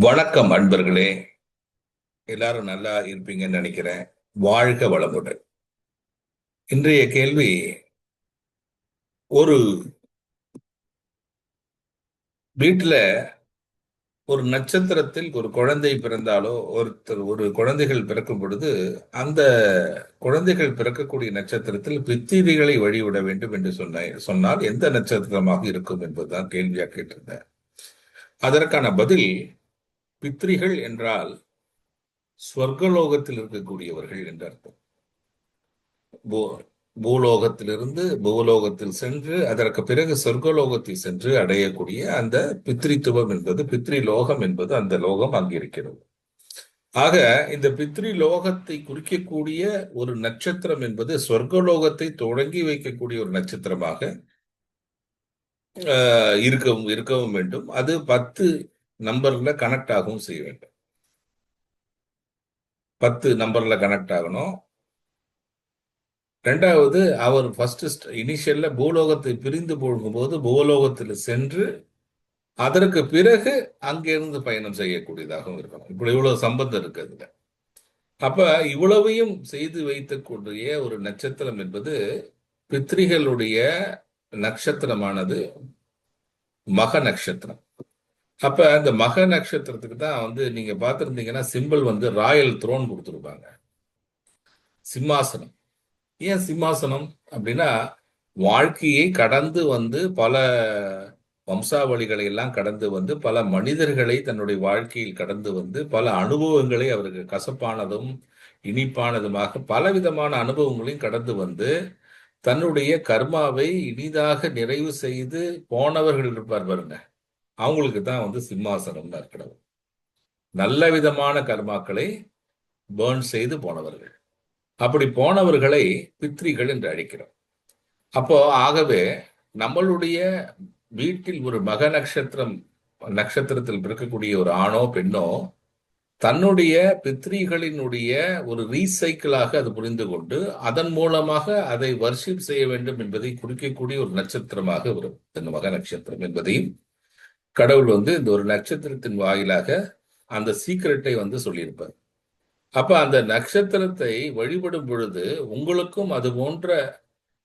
வணக்கம் அன்பர்களே. எல்லாரும் நல்லா இருப்பீங்கன்னு நினைக்கிறேன். வாழ்க வளமுடன். இன்றைய கேள்வி ஒரு வீட்டில் ஒரு நட்சத்திரத்தில் ஒரு குழந்தை பிறந்தாலோ ஒருத்தர் ஒரு குழந்தைகள் பிறக்கும் பொழுது அந்த குழந்தைகள் பிறக்கக்கூடிய நட்சத்திரத்தில் பித்திரிகளை வழிவிட வேண்டும் என்று சொன்ன சொன்னால் எந்த நட்சத்திரமாக இருக்கும் என்பதுதான் கேள்வியாக கேட்டிருந்தேன். அதற்கான பதில் பித்ரிகள் என்றால் ஸ்வர்கலோகத்தில் இருக்கக்கூடியவர்கள் என்று அர்த்தம். பூலோகத்திலிருந்து பூலோகத்தில் சென்று அதற்கு பிறகு சொர்க்கலோகத்தில் சென்று அடையக்கூடிய அந்த பித்ரித்துவம் என்பது பித்ரி லோகம் என்பது அந்த லோகம் அங்கிருக்கிறது ஆக இந்த பித்ரி லோகத்தை குறிக்கக்கூடிய ஒரு நட்சத்திரம் என்பது சொர்க்கலோகத்தை தொடங்கி வைக்கக்கூடிய ஒரு நட்சத்திரமாக இருக்கவும் இருக்கவும் வேண்டும். அது பத்து நம்பர்ல கனெக்ட் ஆகவும் செய்ய வேண்டும். பத்து நம்பர்ல கனெக்ட் ஆகணும். ரெண்டாவது அவர் ஃபர்ஸ்ட் இனிஷியல்ல பூலோகத்தை பிரிந்து போகும்போது பூலோகத்தில் சென்று அதற்கு பிறகு அங்கிருந்து பயணம் செய்யக்கூடியதாகவும் இருக்கணும். இப்படி இவ்வளவு சம்பந்தம் இருக்கு அதுல. அப்ப இவ்வளவையும் செய்து வைத்தக்கூடிய ஒரு நட்சத்திரம் என்பது பித்ரிகளுடைய நட்சத்திரமானது மக நட்சத்திரம் அப்ப அந்த மக நட்சத்திரத்துக்கு தான் வந்து நீங்க பார்த்துருந்தீங்கன்னா சிம்பிள் வந்து ராயல் த்ரோன் கொடுத்துருப்பாங்க. சிம்மாசனம். ஏன் சிம்மாசனம் அப்படின்னா வாழ்க்கையை கடந்து வந்து பல வம்சாவளிகளை எல்லாம் கடந்து வந்து பல மனிதர்களை தன்னுடைய வாழ்க்கையில் கடந்து வந்து பல அனுபவங்களை அவருக்கு கசப்பானதும் இனிப்பானதுமாக பலவிதமான அனுபவங்களையும் கடந்து வந்து தன்னுடைய கர்மாவை இனிதாக நிறைவு செய்து போனவர்கள் இருப்பார் பாருங்க. அவங்களுக்கு தான் வந்து சிம்மாசனம் இருக்கிறது நல்ல விதமான கர்மாக்களை பேர்ன் செய்து போனவர்கள். அப்படி போனவர்களை பித்ரிகள் என்று அழைக்கிறோம். அப்போ ஆகவே நம்மளுடைய வீட்டில் ஒரு மக நட்சத்திரம் நட்சத்திரத்தில் பிறக்கக்கூடிய ஒரு ஆணோ பெண்ணோ தன்னுடைய பித்ரிகளினுடைய ஒரு ரீசைக்கிளாக அது புரிந்து கொண்டு அதன் மூலமாக அதை வர்ஷிப் செய்ய வேண்டும் என்பதை குறிக்கக்கூடிய ஒரு நட்சத்திரமாக வரும். மக நட்சத்திரம் என்பதையும் கடவுள் வந்து இந்த ஒரு நட்சத்திரத்தின் வாயிலாக அந்த சீக்கிரட்டை வந்து சொல்லியிருப்பார். அப்ப அந்த நட்சத்திரத்தை வழிபடும் பொழுது உங்களுக்கும் அது போன்ற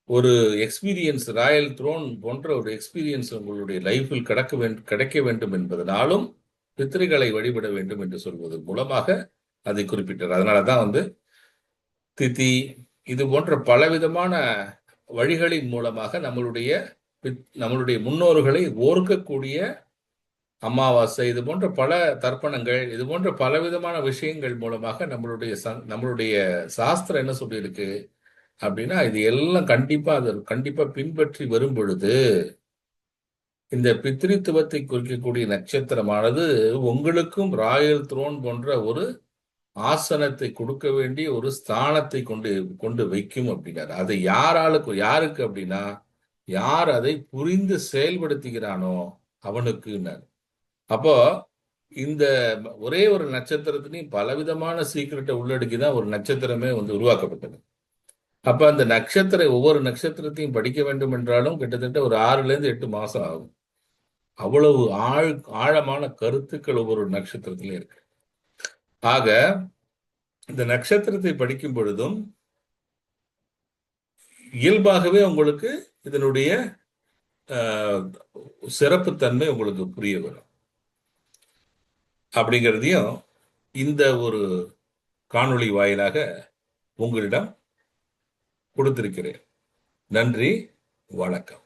ஒரு எக்ஸ்பீரியன்ஸ் ராயல் த்ரோன் போன்ற ஒரு எக்ஸ்பீரியன்ஸ் உங்களுடைய லைஃபில் கிடக்க வேண்டும் கிடைக்க வேண்டும் என்பதனாலும் பித்திரைகளை வழிபட வேண்டும் என்று சொல்வது மூலமாக அதை குறிப்பிட்டார். அதனாலதான் வந்து திதி இது போன்ற பலவிதமான வழிகளின் மூலமாக நம்மளுடைய நம்மளுடைய முன்னோர்களை ஓர்க்கக்கூடிய அமாவாசை இது போன்ற பல தர்ப்பணங்கள் இது போன்ற பலவிதமான விஷயங்கள் மூலமாக நம்மளுடைய நம்மளுடைய சாஸ்திரம் என்ன சொல்லியிருக்கு அப்படின்னா இது எல்லாம் கண்டிப்பா அது கண்டிப்பா பின்பற்றி வரும் பொழுது இந்த பித்ரித்துவத்தை குறிக்கக்கூடிய நட்சத்திரமானது உங்களுக்கும் ராயல் த்ரோன் போன்ற ஒரு ஆசனத்தை கொடுக்க வேண்டிய ஒரு ஸ்தானத்தை கொண்டு கொண்டு வைக்கும் அப்படின்னாரு. அது யாராளுக்கு யாருக்கு அப்படின்னா யார் அதை புரிந்து செயல்படுத்துகிறானோ அவனுக்குன்னாரு. அப்போ இந்த ஒரே ஒரு நட்சத்திரத்திலையும் பலவிதமான சீக்கிரட்டை உள்ளடக்கி தான் ஒரு நட்சத்திரமே வந்து உருவாக்கப்பட்டது. அப்ப அந்த நட்சத்திர ஒவ்வொரு நட்சத்திரத்தையும் படிக்க வேண்டும் என்றாலும் கிட்டத்தட்ட ஒரு ஆறுல இருந்து எட்டு மாசம் ஆகும். அவ்வளவு ஆழ் ஆழமான கருத்துக்கள் ஒவ்வொரு நட்சத்திரத்திலும் இருக்கு. ஆக இந்த நட்சத்திரத்தை படிக்கும் பொழுதும் இயல்பாகவே உங்களுக்கு இதனுடைய சிறப்புத்தன்மை உங்களுக்கு புரிய வரும். அப்படிங்கிறதையும் இந்த ஒரு காணொளி வாயிலாக உங்களிடம் கொடுத்திருக்கிறேன். நன்றி வணக்கம்.